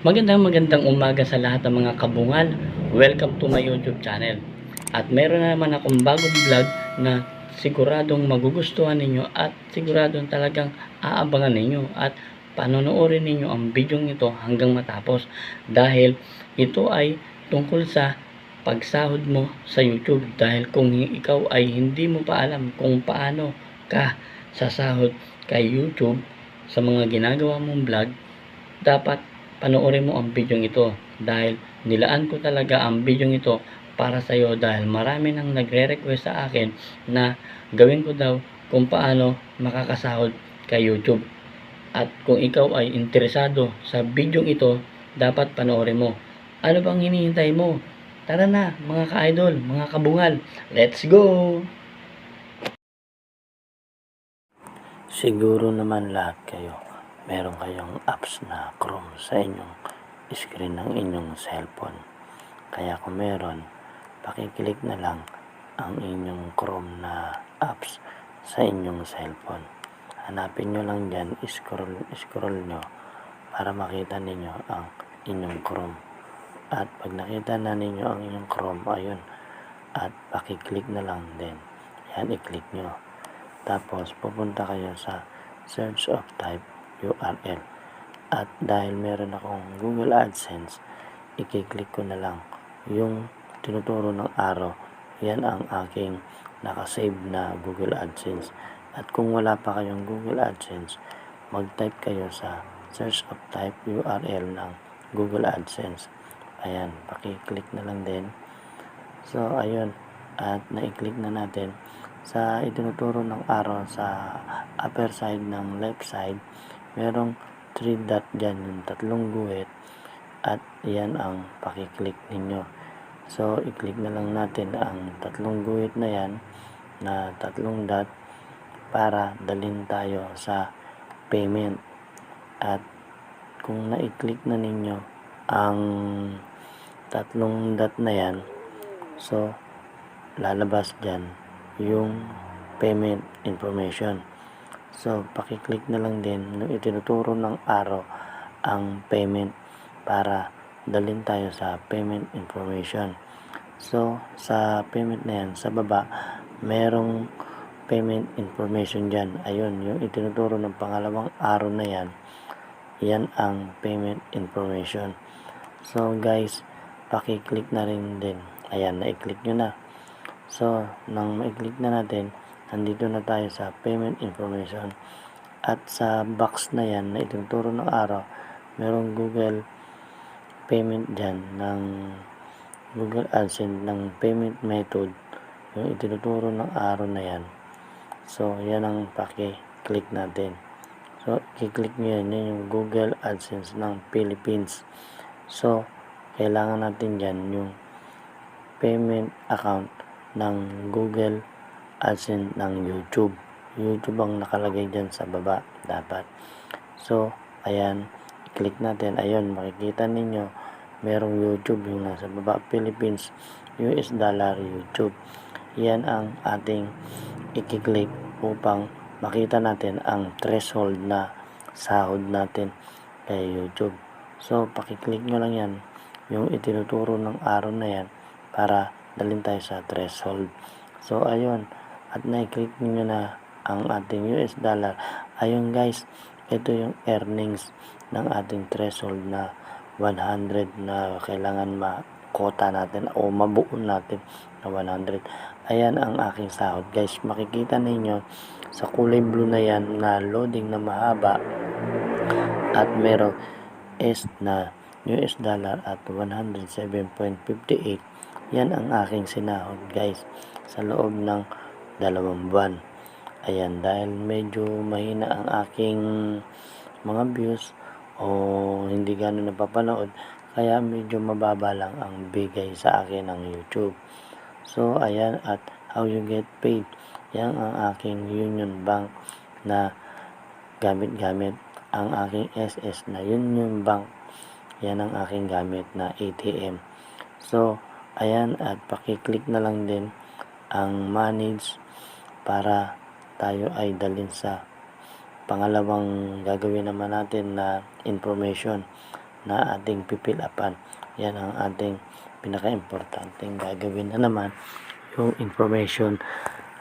Magandang magandang umaga sa lahat ng mga kabungal. Welcome to my YouTube channel. At meron na naman akong bagong vlog na siguradong magugustuhan ninyo at siguradong talagang aabangan ninyo at panonoodin ninyo ang video ito hanggang matapos dahil ito ay tungkol sa pagsahod mo sa YouTube dahil kung ikaw ay hindi mo pa alam kung paano ka sasahod kay YouTube sa mga ginagawa mong vlog dapat panoorin mo ang video ito dahil nilaan ko talaga ang video ito para sa iyo dahil marami nang nagre-request sa akin na gawin ko daw kung paano makakasahod kay YouTube. At kung ikaw ay interesado sa video ito, dapat panoorin mo. Ano bang hinihintay mo? Tara na, mga ka-idol, mga kabungal. Let's go! Siguro naman lahat kayo meron kayong apps na Chrome sa inyong screen ng inyong cellphone. Kaya kung meron, pakiclick na lang ang inyong Chrome na apps sa inyong cellphone. Hanapin nyo lang dyan, scroll, scroll nyo para makita ninyo ang inyong Chrome. At pag nakita na ninyo ang inyong Chrome, ayun, at pakiclick na lang din. Yan, i-click nyo. Tapos, pupunta kayo sa search of type URL. At dahil meron akong Google AdSense, i-click ko na lang yung tinuturo ng arrow. Yan ang aking nakasave na Google AdSense. At kung wala pa kayong Google AdSense, mag-type kayo sa search of type URL ng Google AdSense. Ayan, paki-click na lang din. So, ayun. At na-click na natin sa itinuturo ng arrow sa upper side ng left side merong 3 dot dyan yung tatlong guhit at yan ang pakiclick ninyo. So i-click na lang natin ang tatlong guhit na yan na tatlong dot para dalhin tayo sa payment. At kung na-click na ninyo ang tatlong dot na yan so lalabas dyan yung payment information So, pakiclick na lang din itinuturo ng arrow ang payment para dalhin tayo sa payment information. So, sa payment na yan, sa baba, merong payment information dyan. Ayun, yung itinuturo ng pangalawang arrow na yan, yan ang payment information. So, guys, pakiclick na rin din. Ayan, na-click nyo na. So, nang ma-click na natin, nandito na tayo sa payment information. At sa box na yan na ituturo ng araw merong google payment dyan ng google adsense ng payment method. Yung itinuturo ng araw na yan. So yan ang paki-click natin. So i-click nyo yan, yan yung google adsense ng Philippines. So kailangan natin dyan yung payment account ng google AdSense ng YouTube. YouTube ang nakalagay dyan sa baba dapat. So, ayan, click natin. Ayun, makikita ninyo, merong YouTube yung nasa baba. Philippines, US dollar YouTube. Yan ang ating i-click upang makita natin ang threshold na sahod natin kay YouTube. So, pakiclick nyo lang yan, yung itinuturo ng araw na yan para dalhin tayo sa threshold. So, ayun, at na-click niyo na ang ating US dollar. Ayun guys, ito yung earnings ng ating threshold na 100 na kailangan makota natin o mabuo natin na 100. Ayan ang aking sahod guys. Makikita ninyo sa kulay blue na yan na loading na mahaba at merong S na US dollar at 107.58. Yan ang aking sinahod guys sa loob ng dalawang buwan. Ayan, dahil medyo mahina ang aking mga views o hindi gano'n napapanood, kaya medyo mababa lang ang bigay sa akin ng YouTube. So, ayan, at how you get paid. Yan ang aking Union Bank na gamit-gamit ang aking SS na Union Bank. Yan ang aking gamit na ATM. So, ayan, at pakiclick na lang din ang manage para tayo ay dalhin sa pangalawang gagawin naman natin na information na ating pipilapan. Yan ang ating pinaka-importanting gagawin na naman yung information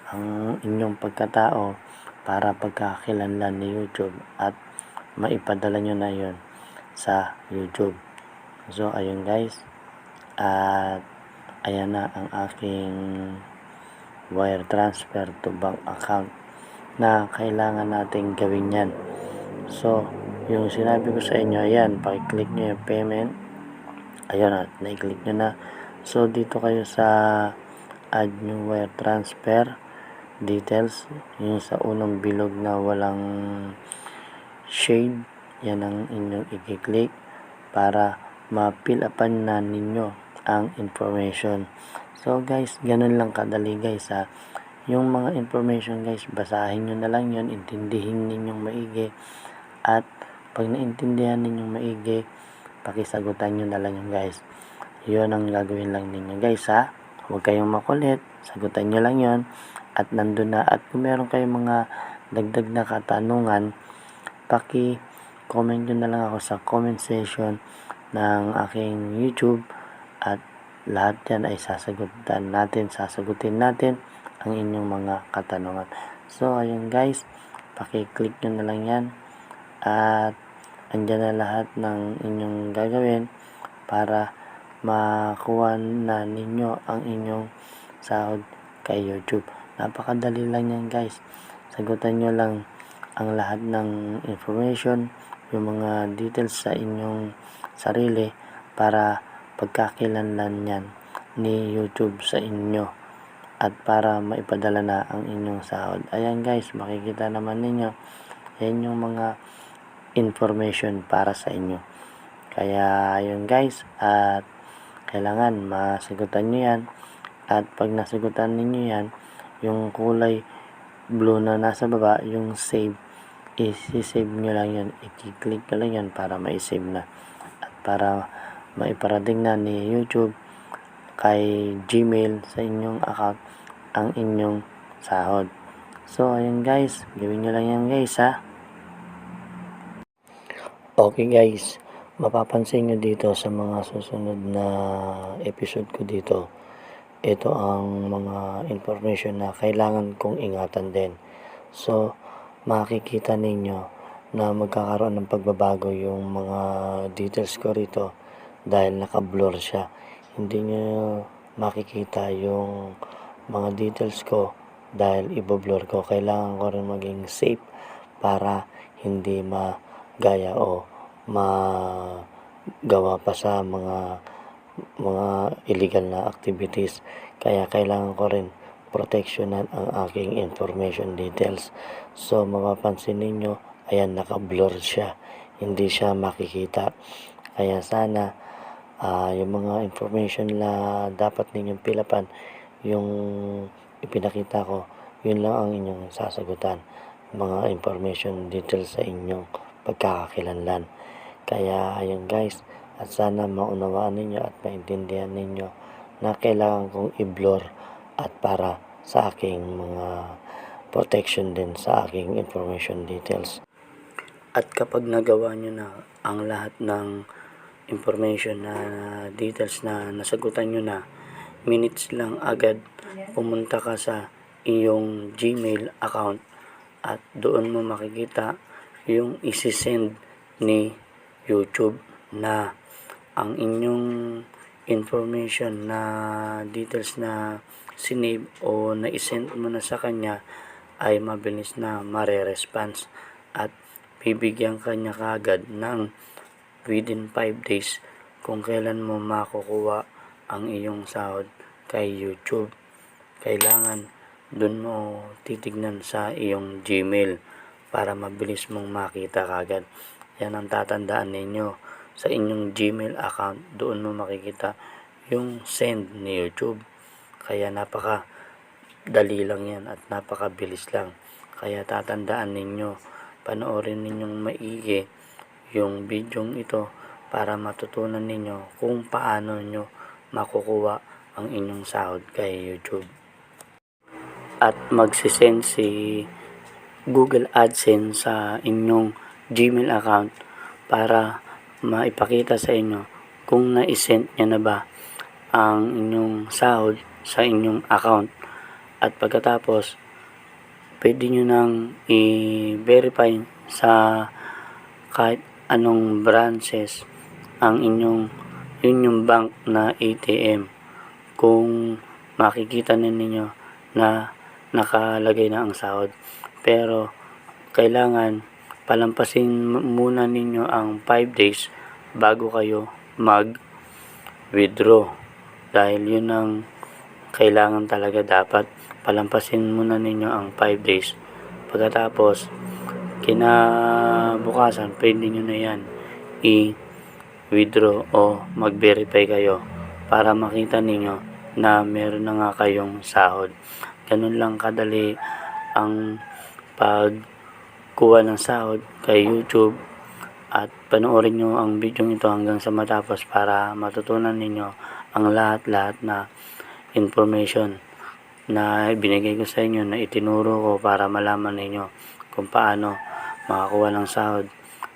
ang inyong pagkatao para pagkakilanlan ni YouTube at maipadala nyo na yon sa YouTube. So, ayun guys. At ayan na ang aking wire transfer to bank account na kailangan nating gawin yan. So, yung sinabi ko sa inyo, ayan, pakiclick nyo yung payment. Ayan at na-click nyo na. So, dito kayo sa add new wire transfer details. Yung sa unang bilog na walang shade, yan ang inyong i-click para ma-fill upan na ninyo ang information. So guys, ganun lang kadali guys ha. Yung mga information guys, basahin nyo na lang yun, intindihin ninyong maigi. At pag naintindihan ninyong maigi, pakisagutan nyo na lang yun guys. Yun ang gagawin lang ninyo guys ha. Huwag kayong makulit, sagutan nyo lang yun. At nandun na, at kung meron kayong mga dagdag na katanungan, paki comment nyo na lang ako sa comment section ng aking YouTube at lahat yan ay sasagutan natin, sasagutin natin ang inyong mga katanungan. So, ayun guys, paki-click nyo na lang yan at andyan na lahat ng inyong gagawin para makuha na ninyo ang inyong sahod kay YouTube. Napakadali lang yan guys. Sagutan nyo lang ang lahat ng information, yung mga details sa inyong sarili para pagkakilanlan yan ni YouTube sa inyo at para maipadala na ang inyong sahod. Ayan guys, makikita naman ninyo, yan yung mga information para sa inyo. Kaya ayun guys, at kailangan masagutan nyo yan at pag nasagutan ninyo yan, yung kulay blue na nasa baba, yung save, isi-save nyo lang yan, i-click nyo lang yan para ma-save na at para maiparating na ni YouTube kay Gmail sa inyong account ang inyong sahod. So, ayun guys, gawin nyo lang yan guys ha. Okay guys, mapapansin nyo dito sa mga susunod na episode ko dito, ito ang mga information na kailangan kong ingatan din. So, makikita ninyo na magkakaroon ng pagbabago yung mga details ko rito dahil naka-blur siya. Hindi nyo makikita yung mga details ko dahil ibo-blur ko. Kailangan ko rin maging safe para hindi magaya o magawa pa sa mga mga illegal na activities. Kaya kailangan ko rin proteksyonan ang aking information details. So, mapapansin ninyo, ayan, naka-blur siya. Hindi siya makikita. Kaya sana, ah, yung mga information na dapat ninyong pilapan, yung ipinakita ko, yun lang ang inyong sasagutan. Mga information details sa inyong pagkakakilanlan. Kaya, ayun guys, at sana maunawaan ninyo at maintindihan ninyo na kailangan kong i-blur at para sa aking mga protection din sa aking information details. At kapag nagawa nyo na ang lahat ng information na details na nasagutan nyo na, minutes lang agad pumunta ka sa iyong Gmail account at doon mo makikita yung isi-send ni YouTube na ang inyong information na details na sinave o na-send mo na sa kanya ay mabilis na mare-response at bibigyan kanya kagad ng within 5 days kung kailan mo makukuha ang iyong sahod kay YouTube. Kailangan dun mo titignan sa iyong Gmail para mabilis mong makita kagad. Yan ang tatandaan ninyo sa inyong Gmail account. Doon mo makikita yung send ni YouTube. Kaya napaka dali lang yan at napakabilis lang. Kaya tatandaan ninyo, panoorin ninyong maigi yung video ito para matutunan ninyo kung paano nyo makukuha ang inyong sahod kay YouTube. At magsisend si Google AdSense sa inyong Gmail account para maipakita sa inyo kung na-send niya na ba ang inyong sahod sa inyong account. At pagkatapos, pwede nyo nang i-verify sa kahit anong branches ang inyong yung bank na ATM kung makikita na ninyo na nakalagay na ang sahod. Pero kailangan palampasin muna ninyo ang 5 days bago kayo mag-withdraw. Dahil yun ang kailangan talaga dapat palampasin muna ninyo ang 5 days. Pagkatapos, kinabukasan, pwede nyo na yan i-withdraw o mag-verify kayo para makita ninyo na meron na nga kayong sahod. Ganun lang kadali ang pagkuha ng sahod kay YouTube at panoorin nyo ang video ito hanggang sa matapos para matutunan ninyo ang lahat-lahat na information na binigay ko sa inyo na itinuro ko para malaman ninyo kung paano makakuha ng sahod.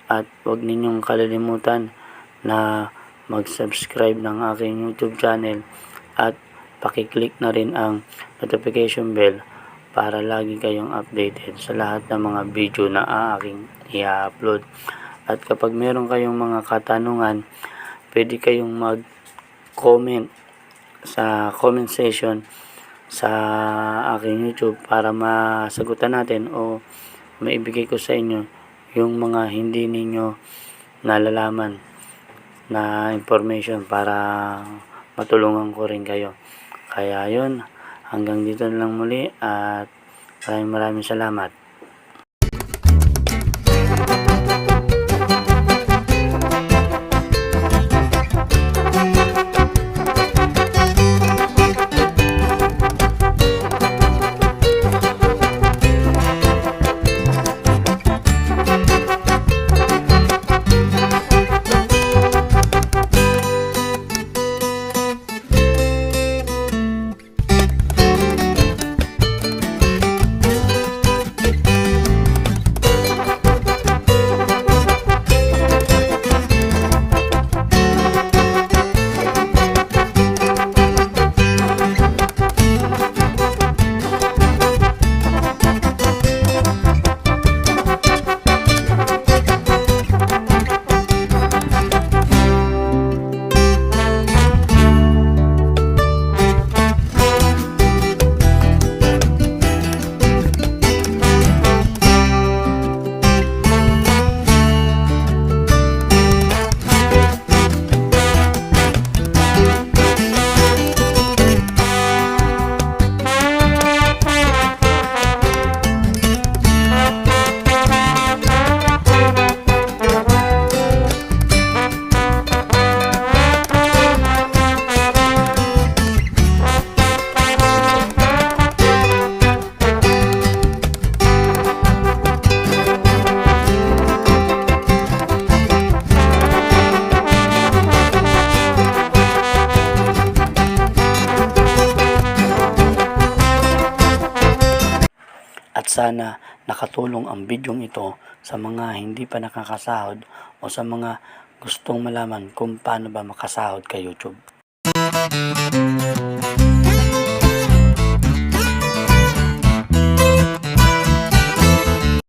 At huwag ninyong kalilimutan na mag-subscribe ng aking YouTube channel at pakiclick na rin ang notification bell para lagi kayong updated sa lahat ng mga video na aking i-upload. At kapag meron kayong mga katanungan, pwede kayong mag-comment sa comment section sa aking YouTube para masagutan natin o maibigay ko sa inyo yung mga hindi ninyo nalalaman na information para matulungan ko rin kayo. Kaya yun, hanggang dito na lang muli at maraming maraming salamat. Sana nakatulong ang bidyong ito sa mga hindi pa nakakasahod o sa mga gustong malaman kung paano ba makasahod kay YouTube.